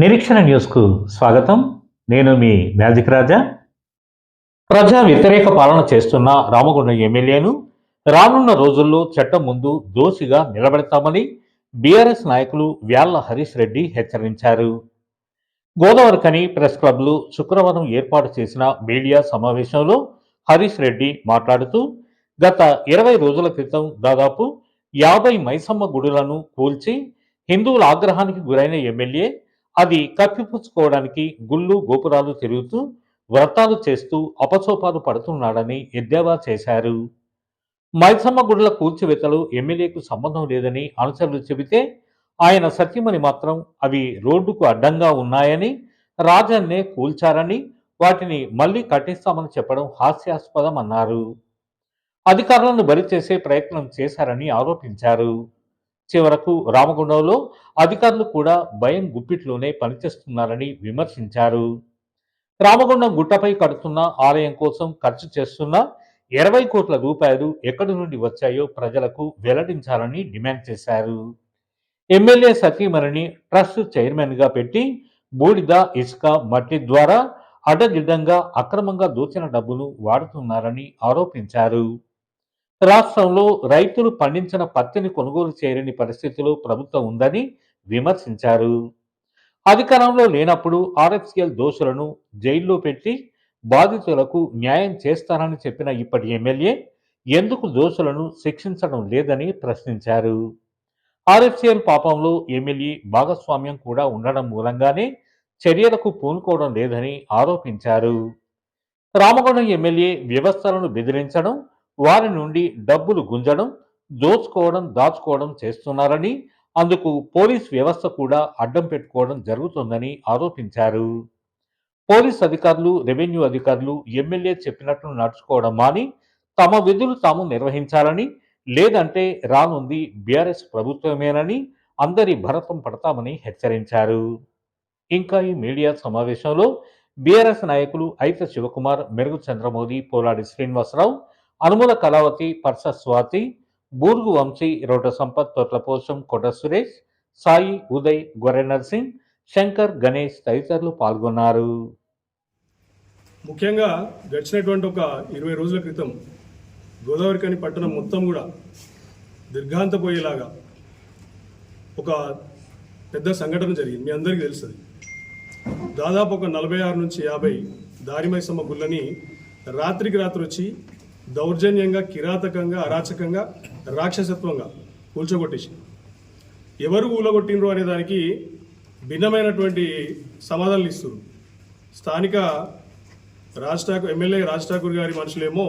నిరీక్షణ న్యూస్కు స్వాగతం. నేను మీ మ్యాజిక్ రాజా. ప్రజా వ్యతిరేక పాలన చేస్తున్న రామగుండం ఎమ్మెల్యేను రానున్న రోజుల్లో చట్టం ముందు దోషిగా నిలబెడతామని బీఆర్ఎస్ నాయకులు వ్యాళ్ళ హరీష్ రెడ్డి హెచ్చరించారు. గోదావరికని ప్రెస్ క్లబ్లు శుక్రవారం ఏర్పాటు చేసిన మీడియా సమావేశంలో హరీష్ రెడ్డి మాట్లాడుతూ గత ఇరవై రోజుల క్రితం దాదాపు యాభై మైసమ్మ గుడులను కూల్చి హిందువుల ఆగ్రహానికి గురైన ఎమ్మెల్యే అది కప్పిపుచ్చుకోవడానికి గుళ్ళు గోపురాలు తిరుగుతూ వ్రతాలు చేస్తూ అపచోపాలు పడుతున్నాడని ఎద్దేవా చేశారు. మైసమ్మ గుడుల కూల్చివేతలు ఎమ్మెల్యేకు సంబంధం లేదని అనుచరులు చెబితే ఆయన సత్యమని మాత్రం అవి రోడ్డుకు అడ్డంగా ఉన్నాయని రాజన్నే కూల్చారని వాటిని మళ్ళీ కట్టిస్తామని చెప్పడం హాస్యాస్పదం అన్నారు అధికారులను బలి చేసే ప్రయత్నం చేశారని ఆరోపించారు. చివరకు రామగుండంలో అధికారులు కూడా భయం గుప్పిట్లోనే పనిచేస్తున్నారని విమర్శించారు. రామగుండం గుట్టపై కడుతున్న ఆలయం కోసం ఖర్చు చేస్తున్న ఇరవై కోట్ల రూపాయలు ఎక్కడి నుండి వచ్చాయో ప్రజలకు వెల్లడించాలని డిమాండ్ చేశారు. ఎమ్మెల్యే సతీమణిని ట్రస్ట్ చైర్మన్గా పెట్టి బూడిద ఇసుక మట్టి ద్వారా అడ్డదిడ్డంగా అక్రమంగా దోచిన డబ్బును వాడుతున్నారని ఆరోపించారు. రాష్ట్రంలో రైతులు పండించిన పత్తిని కొనుగోలు చేయలేని పరిస్థితిలో ప్రభుత్వం ఉందని విమర్శించారు. అధికారంలో లేనప్పుడు ఆర్ఎఫ్సిఎల్ దోషులను జైల్లో పెట్టి బాధితులకు న్యాయం చేస్తానని చెప్పిన ఇప్పటి ఎమ్మెల్యే ఎందుకు దోషులను శిక్షించడం లేదని ప్రశ్నించారు. ఆర్ఎఫ్సిఎల్ పాపంలో ఎమ్మెల్యే భాగస్వామ్యం కూడా ఉండడం మూలంగానే చర్యలకు పూనుకోవడం లేదని ఆరోపించారు. రామగుండం ఎమ్మెల్యే వ్యవస్థలను బెదిరించడం వారి నుండి డబ్బులు గుంజడం దోచుకోవడం దాచుకోవడం చేస్తున్నారని అందుకు పోలీస్ వ్యవస్థ కూడా అడ్డం పెట్టుకోవడం జరుగుతుందని ఆరోపించారు. పోలీస్ అధికారులు రెవెన్యూ అధికారులు ఎమ్మెల్యే చెప్పినట్లు నడుచుకోవడం మాని తమ విధులు తాము నిర్వహించాలని లేదంటే రానుంది బీఆర్ఎస్ ప్రభుత్వమేనని అందరి భరతం పడతామని హెచ్చరించారు. ఇంకా ఈ మీడియా సమావేశంలో బీఆర్ఎస్ నాయకులు ఐత శివకుమార్ మెరుగు చంద్రమోదీ పోలాడి శ్రీనివాసరావు అనుమల కళావతి పర్స స్వాతి బూర్గు వంశీ రోట సంపత్ తొట్లపోషం కొట సురేష్ సాయి ఉదయ్ గొర్రె నర్సింగ్ శంకర్ గణేష్ తదితరులు పాల్గొన్నారు. ముఖ్యంగా గడిచినటువంటి ఒక ఇరవై రోజుల క్రితం గోదావరికని పట్టణం మొత్తం కూడా దీర్ఘాంతపోయేలాగా ఒక పెద్ద సంఘటన జరిగింది. మీ అందరికీ తెలుస్తుంది. దాదాపు ఒక నలభై ఆరు నుంచి యాభై దారిమైసమ్మ గుళ్ళని రాత్రికి రాత్రి వచ్చి దౌర్జన్యంగా కిరాతకంగా అరాచకంగా రాక్షసత్వంగా కూల్చగొట్టేసి ఎవరు ఊలగొట్టినరు అనే దానికి భిన్నమైనటువంటి సమాధానాలు ఇస్తున్నారు స్థానిక రాజ్ ఠాకూర్ ఎమ్మెల్యే రాజ్ ఠాకూర్ గారి మనుషులేమో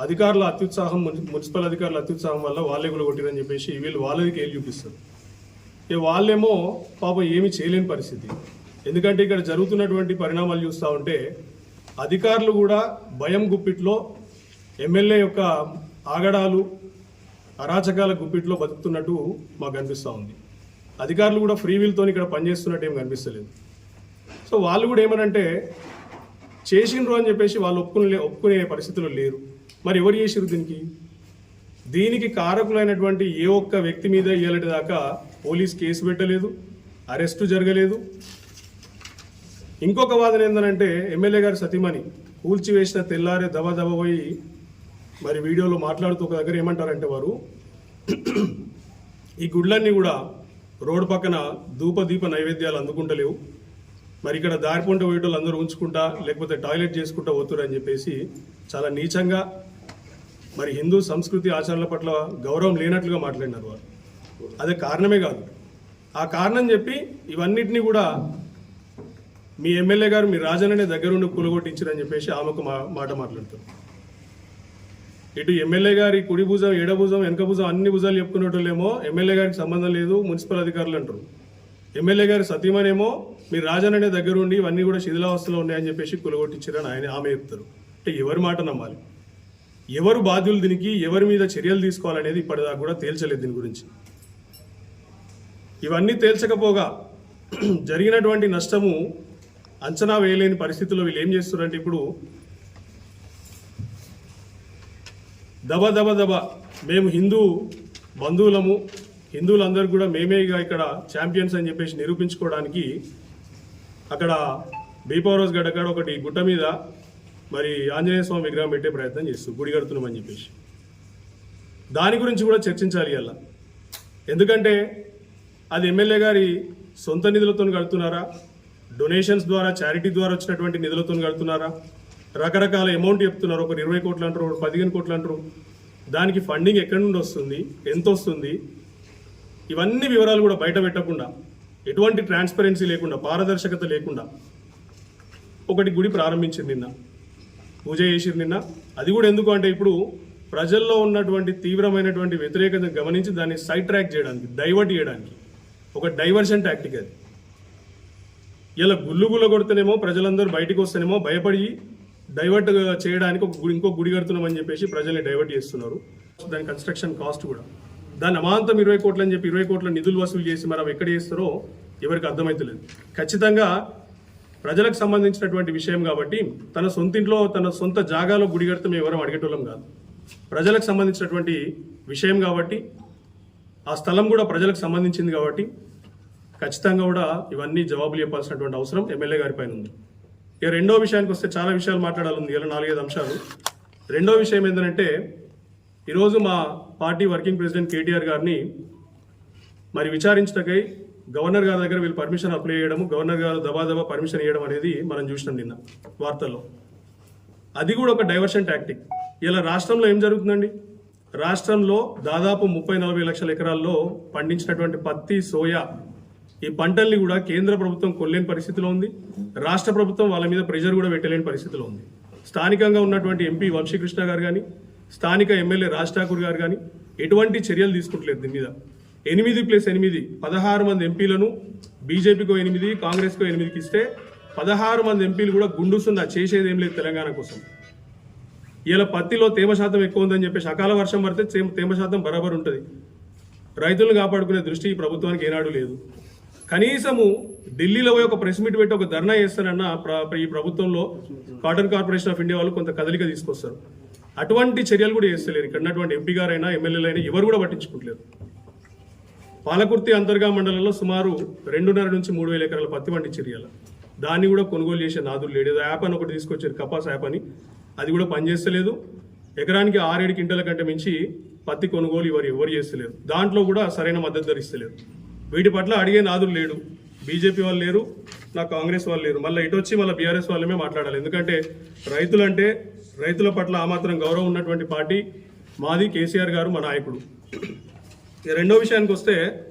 అధికారుల అత్యుత్సాహం మున్సి- మున్సిపల్ అధికారుల అత్యుత్సాహం వల్ల వాళ్ళే కూడా కొట్టిరని చెప్పేసి వీళ్ళు వాళ్ళకి ఏళ్ళు చూపిస్తారు. ఇక వాళ్ళేమో పాపం ఏమీ చేయలేని పరిస్థితి. ఎందుకంటే ఇక్కడ జరుగుతున్నటువంటి పరిణామాలు చూస్తూ ఉంటే అధికారులు కూడా భయం గుప్పిట్లో ఎమ్మెల్యే యొక్క ఆగడాలు అరాచకాల గుప్పిట్లో బతుకుతున్నట్టు మాకు కనిపిస్తూ ఉంది. అధికారులు కూడా ఫ్రీ వీల్తో ఇక్కడ పనిచేస్తున్నట్టు ఏం కనిపిస్తలేదు. సో వాళ్ళు కూడా ఏమనంటే చేసిండ్రు అని చెప్పేసి వాళ్ళు ఒప్పుకునే ఒప్పుకునే పరిస్థితుల్లో లేరు. మరి ఎవరు చేసిరు దీనికి? దీనికి కారకులైనటువంటి ఏ ఒక్క వ్యక్తి మీద ఇయ్యాలటి దాకా పోలీస్ కేసు పెట్టలేదు అరెస్టు జరగలేదు. ఇంకొక వాదన ఏంటంటే ఎమ్మెల్యే గారి సతీమణి కూల్చివేసిన తెల్లారే దవ దబ పోయి మరి వీడియోలో మాట్లాడుతూ ఒక దగ్గర ఏమంటారంటే వారు ఈ గుడ్లన్నీ కూడా రోడ్డు పక్కన ధూప దీప నైవేద్యాలు అందుకుంటలేవు. మరి ఇక్కడ దారి పొంట పోయేటోళ్ళు అందరూ ఉంచుకుంటా లేకపోతే టాయిలెట్ చేసుకుంటా పోతురు అని చెప్పేసి చాలా నీచంగా మరి హిందూ సంస్కృతి ఆచరణల పట్ల గౌరవం లేనట్లుగా మాట్లాడినారు వారు అదే కారణమే కాదు. ఆ కారణం చెప్పి ఇవన్నిటినీ కూడా మీ ఎమ్మెల్యే గారు మీ రాజన్ననే దగ్గరుండి కూలగొట్టించారని చెప్పేసి ఆమెకు మా మాట మాట్లాడతారు. ఇటు ఎమ్మెల్యే గారి కుడి భుజం ఎడ భుజం వెనక భుజం అన్ని భుజాలు చెప్పుకునేటోళ్ళేమో ఎమ్మెల్యే గారికి సంబంధం లేదు మున్సిపల్ అధికారులు అంటారు. ఎమ్మెల్యే గారి సతీమనేమో మీ రాజన్ననే దగ్గరుండి ఇవన్నీ కూడా శిథిలావస్థలో ఉన్నాయని చెప్పేసి కూలగొట్టించారని ఆయన ఆమె చెప్తారు. అంటే ఎవరి మాట నమ్మాలి? ఎవరు బాధ్యులు దీనికి ఎవరి మీద చర్యలు తీసుకోవాలనేది ఇప్పటిదాకా కూడా తేల్చలేదు దీని గురించి. ఇవన్నీ తేల్చకపోగా జరిగినటువంటి నష్టము అంచనా వేయలేని పరిస్థితుల్లో వీళ్ళు ఏం చేస్తున్నారంటే ఇప్పుడు దబ దబ దబ మేము హిందూ బంధువులము హిందువులందరూ కూడా మేమే ఇక్కడ ఛాంపియన్స్ అని చెప్పేసి నిరూపించుకోవడానికి అక్కడ బీపవరోజ్ గడ్డ ఒకటి గుట్ట మీద మరి ఆంజనేయ స్వామి విగ్రహం పెట్టే ప్రయత్నం చేస్తూ గుడి కడుతున్నామని చెప్పేసి. దాని గురించి కూడా చర్చించాలి అలా ఎందుకంటే అది ఎమ్మెల్యే గారి సొంత నిధులతో కడుతున్నారా? డొనేషన్స్ ద్వారా చారిటీ ద్వారా వచ్చినటువంటి నిధులతో కడుతున్నారా? రకరకాల అమౌంట్ చెప్తున్నారు. ఒకరు ఇరవై కోట్లు అంటారు ఒకరు పదిహేను కోట్లు అంటారు. దానికి ఫండింగ్ ఎక్కడి నుండి వస్తుంది? ఎంత వస్తుంది? ఇవన్నీ వివరాలు కూడా బయట పెట్టకుండా ఎటువంటి ట్రాన్స్పరెన్సీ లేకుండా పారదర్శకత లేకుండా ఒకటి గుడి ప్రారంభించింది నిన్న. పూజ చేసిరు నిన్న. అది కూడా ఎందుకు అంటే ఇప్పుడు ప్రజల్లో ఉన్నటువంటి తీవ్రమైనటువంటి వ్యతిరేకతను గమనించి దాన్ని సైడ్ ట్రాక్ చేయడానికి డైవర్ట్ చేయడానికి. ఒక డైవర్షన్ టాక్టిక్ అది. ఇలా గుళ్ళు గుల్ల కొడితేనేమో ప్రజలందరూ బయటకు వస్తేనేమో భయపడి డైవర్ట్ చేయడానికి ఒక గుడి ఇంకో గుడి కడుతున్నామని చెప్పేసి ప్రజల్ని డైవర్ట్ చేస్తున్నారు. దాని కన్స్ట్రక్షన్ కాస్ట్ కూడా. దాని అమాంతం ఇరవై కోట్లు అని చెప్పి ఇరవై కోట్ల నిధులు వసూలు చేసి మరి అవి ఎక్కడ చేస్తారో ఎవరికి అర్థమవుతలేదు ఖచ్చితంగా ప్రజలకు సంబంధించినటువంటి విషయం కాబట్టి తన సొంతింట్లో తన సొంత జాగాలో గుడి కడితే మేము ఎవరం అడిగేటోళ్ళం కాదు. ప్రజలకు సంబంధించినటువంటి విషయం కాబట్టి ఆ స్థలం కూడా ప్రజలకు సంబంధించింది కాబట్టి ఖచ్చితంగా కూడా ఇవన్నీ జవాబులు చెప్పాల్సినటువంటి అవసరం ఎమ్మెల్యే గారి పైన ఉంది. ఇక రెండో విషయానికి వస్తే చాలా విషయాలు మాట్లాడాలి ఇలా నాలుగైదు అంశాలు. రెండో విషయం ఏంటంటే ఈరోజు మా పార్టీ వర్కింగ్ ప్రెసిడెంట్ కేటీఆర్ గారిని మరి విచారించటకై గవర్నర్ గారి దగ్గర వీళ్ళు పర్మిషన్ అప్లై చేయడము గవర్నర్ గారు దబాదబా పర్మిషన్ ఇవ్వడం అనేది మనం చూసినాం నిన్న వార్తల్లో. అది కూడా ఒక డైవర్షన్ టాక్టిక్ ఇలా రాష్ట్రంలో ఏం జరుగుతుందండి? రాష్ట్రంలో దాదాపు ముప్పై నలభై లక్షల ఎకరాల్లో పండించినటువంటి పత్తి సోయా ఈ పంటల్ని కూడా కేంద్ర ప్రభుత్వం కొల్లేని పరిస్థితిలో ఉంది. రాష్ట్ర ప్రభుత్వం వాళ్ళ మీద ప్రెషర్ కూడా పెట్టలేని పరిస్థితిలో ఉంది. స్థానికంగా ఉన్నటువంటి ఎంపీ వంశీకృష్ణ గారు కానీ స్థానిక ఎమ్మెల్యే రాజ్ ఠాకూర్ గారు కానీ ఎటువంటి చర్యలు తీసుకుంటలేదు దీని మీద. ఎనిమిది ప్లస్ ఎనిమిది పదహారు మంది ఎంపీలను బీజేపీకో ఎనిమిది కాంగ్రెస్కో ఎనిమిదికి ఇస్తే పదహారు మంది ఎంపీలు కూడా గుండుసుందా చేసేది ఏం లేదు తెలంగాణ కోసం. ఇలా పత్తిలో తేమ శాతం ఎక్కువ ఉందని చెప్పేసి అకాల వర్షం పడితే తేమ- శాతం బరాబర్ ఉంటుంది. రైతులను కాపాడుకునే దృష్టి ఈ ప్రభుత్వానికి ఏనాడు లేదు. కనీసము ఢిల్లీలో పోయి ఒక ప్రెస్ మీట్ పెట్టి ఒక ధర్నా చేస్తానన్న ఈ ప్రభుత్వంలో కాటన్ కార్పొరేషన్ ఆఫ్ ఇండియా వాళ్ళు కొంత కదలిక తీసుకొస్తారు. అటువంటి చర్యలు కూడా చేస్తలేరు. ఇక్కడ ఉన్నటువంటి ఎంపీ గారైనా ఎమ్మెల్యేలైనా ఎవరు కూడా పట్టించుకుంటలేరు. పాలకుర్తి అంతర్గా మండలంలో సుమారు రెండున్నర నుంచి మూడు వేల ఎకరాల పత్తి పండించారు ఇవాళ దాన్ని కూడా కొనుగోలు చేసే నాదులు లేడు. ఏదో యాప్ అని ఒకటి తీసుకొచ్చారు కపాస్ యాప్ అని. అది కూడా పనిచేస్తలేదు. ఎకరానికి ఆరేడు క్వింటల కంటే మించి పత్తి కొనుగోలు ఎవరు ఎవరు చేస్తలేరు. దాంట్లో కూడా సరైన మద్దతు ధరిస్తలేరు వీటి పట్ల అడిగే నాదులు లేడు. బీజేపీ వాళ్ళు లేరు నా కాంగ్రెస్ వాళ్ళు లేరు. మళ్ళీ ఇటు వచ్చి మళ్ళీ బీఆర్ఎస్ వాళ్ళమే మాట్లాడాలి. ఎందుకంటే రైతులంటే రైతుల పట్ల ఆ మాత్రం గౌరవం ఉన్నటువంటి పార్టీ మాది కేసీఆర్ గారు మా నాయకుడు. రెండో విషయానికి వస్తే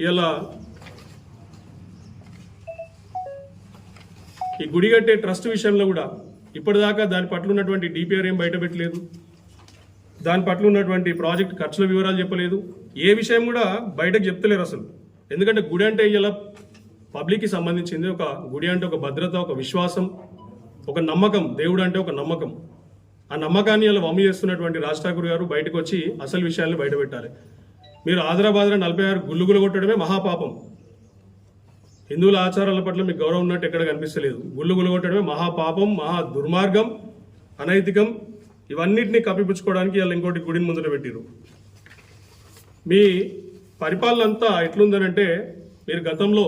ఇలా ఈ గుడి కట్టే ట్రస్ట్ విషయంలో కూడా ఇప్పటిదాకా దాని పట్ల ఉన్నటువంటి డిపిఆర్ ఏం బయట పెట్టలేదు. దాని పట్ల ఉన్నటువంటి ప్రాజెక్ట్ ఖర్చుల వివరాలు చెప్పలేదు. ఏ విషయం కూడా బయటకు చెప్తలేరు అసలు. ఎందుకంటే గుడి అంటే ఇలా పబ్లిక్కి సంబంధించింది ఒక గుడి అంటే ఒక భద్రత ఒక విశ్వాసం ఒక నమ్మకం దేవుడు అంటే ఒక నమ్మకం. ఆ నమ్మకాన్ని ఇలా వమ్మి చేస్తున్నటువంటి రాజ్ ఠాకూర్ గారు బయటకు వచ్చి అసలు విషయాన్ని బయట పెట్టాలి మీరు ఆదిరాబాద్లో నలభై ఆరు గుల్లుగులు కొట్టడమే మహాపాపం. హిందువుల ఆచారాల పట్ల మీకు గౌరవం ఉన్నట్టు ఎక్కడ కనిపిస్తలేదు. గుల్లుగులు కొట్టడమే మహాపాపం మహా దుర్మార్గం అనైతికం. ఇవన్నిటిని కప్పిపుచ్చుకోవడానికి వాళ్ళు ఇంకోటి గుడిని ముందర పెట్టిరు మీ పరిపాలన అంతా ఎట్లుందనంటే మీరు గతంలో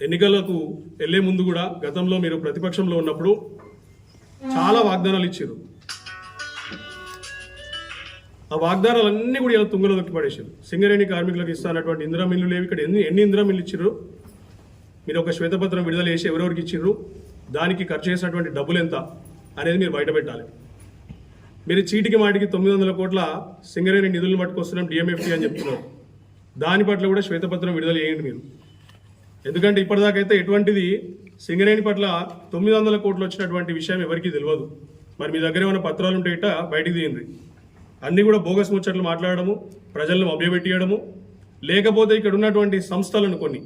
ఎన్నికలకు వెళ్ళే ముందు కూడా గతంలో మీరు ప్రతిపక్షంలో ఉన్నప్పుడు చాలా వాగ్దానాలు ఇచ్చారు. ఆ వాగ్దానాలన్నీ కూడా ఇలా తుంగలో దొక్కి పడేసారు సింగరేణి కార్మికులకు ఇస్తానటువంటి ఇందిరా మిల్లు లేవు. ఇక్కడ ఎన్ని ఎన్ని ఇందిరా మిల్లు ఇచ్చారు మీరు ఒక శ్వేతపత్రం విడుదల చేసి ఎవరెవరికి ఇచ్చిర్రు? దానికి ఖర్చు చేసినటువంటి డబ్బులు ఎంత అనేది మీరు బయట పెట్టాలి మీరు చీటికి మాటికి తొమ్మిది వందల కోట్ల సింగరేణి నిధులను పట్టుకొస్తున్నాం డిఎంఎఫ్టీ అని చెప్తున్నారు. దాని పట్ల కూడా శ్వేతపత్రం విడుదల చేయండి మీరు. ఎందుకంటే ఇప్పటిదాకైతే ఎటువంటిది సింగరేణి పట్ల తొమ్మిది వందల కోట్లు వచ్చినటువంటి విషయం ఎవరికీ తెలియదు మరి మీ దగ్గర ఏమైనా పత్రాలు ఉంటే ఇట బయటికి తీయండి. అన్నీ కూడా బోగస్ ముచ్చట్లు మాట్లాడడము ప్రజలను మభ్యపెట్టియడము లేకపోతే ఇక్కడ ఉన్నటువంటి సంస్థలను కొన్ని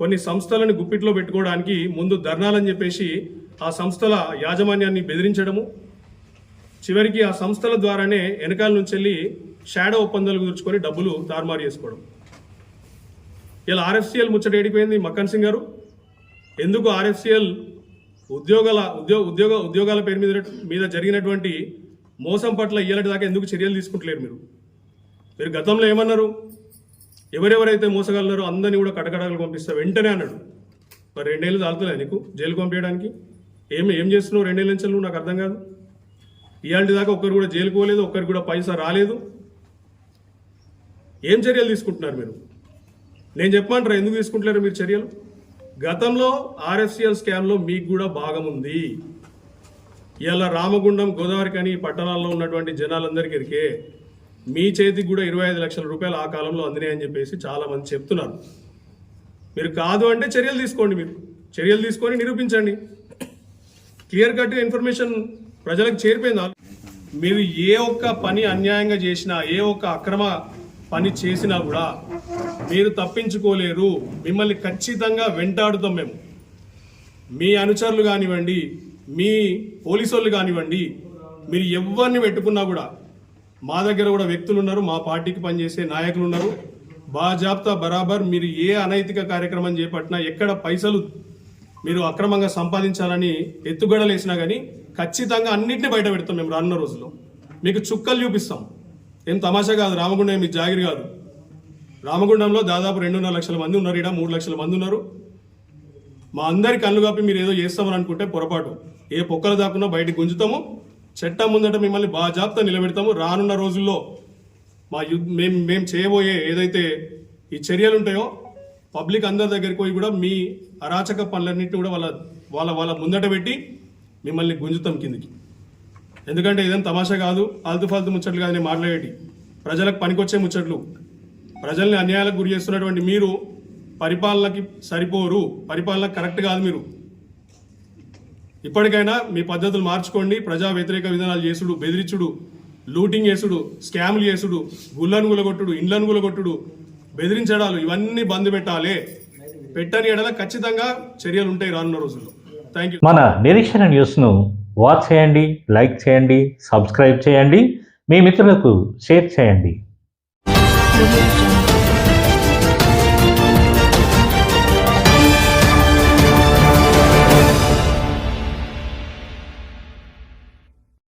కొన్ని సంస్థలను గుప్పిట్లో పెట్టుకోవడానికి ముందు ధర్నాలని చెప్పేసి ఆ సంస్థల యాజమాన్యాన్ని బెదిరించడము చివరికి ఆ సంస్థల ద్వారానే వెనకాల నుంచి వెళ్ళి షాడో ఒప్పందాలు కుదుర్చుకొని డబ్బులు తారుమారు చేసుకోవడం. ఇలా ఆర్ఎఫ్సిఎల్ ముచ్చట ఏడిపోయింది మక్కన్ సింగ్ గారు. ఎందుకు ఆర్ఎఫ్సిఎల్ ఉద్యోగాల ఉద్యోగ ఉద్యోగ ఉద్యోగాల పేరు మీద మీద జరిగినటువంటి మోసం పట్ల ఇయ్యలటి దాకా ఎందుకు చర్యలు తీసుకుంటలేరు మీరు? మీరు గతంలో ఏమన్నారు? ఎవరెవరైతే మోసగలరో అందరినీ కూడా కటకటాలు పంపిస్తా వెంటనే అన్నాడు. మరి రెండేళ్ళు చాలుతుందా నీకు? జైలుకు పంపించడానికి? ఏం ఏం చేస్తున్నావు? రెండేళ్ళ నుంచి నువ్వు నాకు అర్థం కాదు. ఇవాళ దాకా ఒక్కరు కూడా జైలుకు పోలేదు ఒక్కరికి కూడా పైసా రాలేదు. ఏం చర్యలు తీసుకుంటున్నారు మీరు? నేను చెప్పమంటారా? ఎందుకు తీసుకుంటలేరు మీరు చర్యలు? గతంలో ఆర్ఎఫ్సిఎల్ స్కామ్లో మీకు కూడా భాగం ఉంది. ఇలా రామగుండం గోదావరి కానీ ఈ పట్టణాల్లో ఉన్నటువంటి జనాలందరికీ ఎరికే మీ చేతికి కూడా ఇరవై ఐదు లక్షల రూపాయలు ఆ కాలంలో అందినాయని చెప్పేసి చాలామంది చెప్తున్నారు. మీరు కాదు అంటే చర్యలు తీసుకోండి మీరు. చర్యలు తీసుకొని నిరూపించండి. క్లియర్ కట్ ఇన్ఫర్మేషన్ ప్రజలకు చేరిపోయింది? మీరు ఏ ఒక్క పని అన్యాయంగా చేసినా ఏ ఒక్క అక్రమ పని చేసినా కూడా మీరు తప్పించుకోలేరు. మిమ్మల్ని ఖచ్చితంగా వెంటాడుతాం మేము. మీ అనుచరులు కానివ్వండి మీ పోలీసు కానివ్వండి మీరు ఎవరిని పెట్టుకున్నా కూడా మా దగ్గర కూడా వ్యక్తులు ఉన్నారు మా పార్టీకి పనిచేసే నాయకులు ఉన్నారు. బాజాబ్తా బరాబర్ మీరు ఏ అనైతిక కార్యక్రమం చేపట్టినా ఎక్కడ పైసలు మీరు అక్రమంగా సంపాదించాలని ఎత్తుగడలేసినా కానీ ఖచ్చితంగా అన్నింటినీ బయట పెడతాం మేము రానున్న రోజుల్లో. మీకు చుక్కలు చూపిస్తాం. ఏం తమాషా కాదు రామగుండం మీ జాగిరి కాదు. రామగుండంలో దాదాపు రెండున్నర లక్షల మంది ఉన్నారు. ఇక్కడ మూడు లక్షల మంది ఉన్నారు. మా అందరి కళ్ళు కాపి మీరు ఏదో చేస్తామని అనుకుంటే పొరపాటు. ఏ పొక్కలు దాకున్నా బయటకు గుంజుతాము. చట్టం ముందట మిమ్మల్ని బాజాబ్తా నిలబెడతాము. రానున్న రోజుల్లో మా యు మేము మేము చేయబోయే ఏదైతే ఈ చర్యలు ఉంటాయో పబ్లిక్ అందరి దగ్గరికి పోయి కూడా మీ అరాచక పనులన్నింటినీ కూడా వాళ్ళ వాళ్ళ వాళ్ళ ముందట పెట్టి మిమ్మల్ని గుంజుతాం కిందికి. ఎందుకంటే ఇదేం తమాషా కాదు. ఆల్తు ఫాల్తు ముచ్చట్లు కాదు నేను మాట్లాడేటి. ప్రజలకు పనికొచ్చే ముచ్చట్లు. ప్రజల్ని అన్యాయాలకు గురి చేస్తున్నటువంటి మీరు పరిపాలనకి సరిపోరు. పరిపాలన కరెక్ట్ కాదు మీరు. ఇప్పటికైనా మీ పద్ధతులు మార్చుకోండి. ప్రజా వ్యతిరేక విధానాలు చేసుడు బెదిరించుడు లూటింగ్ చేసుడు స్కామ్లు చేసుడు గుళ్ళను గులగొట్టుడు ఇండ్లను గులగొట్టుడు బెదిరించడాలు ఇవన్నీ బంద్ పెట్టాలి. పెట్టని ఎడల ఖచ్చితంగా చర్యలు ఉంటాయి రానున్న రోజుల్లో. థ్యాంక్ యూ మన నిరీక్షణ న్యూస్ను వాచ్ చేయండి లైక్ చేయండి సబ్స్క్రైబ్ చేయండి. మీ మిత్రులకు షేర్ చేయండి. Revolution.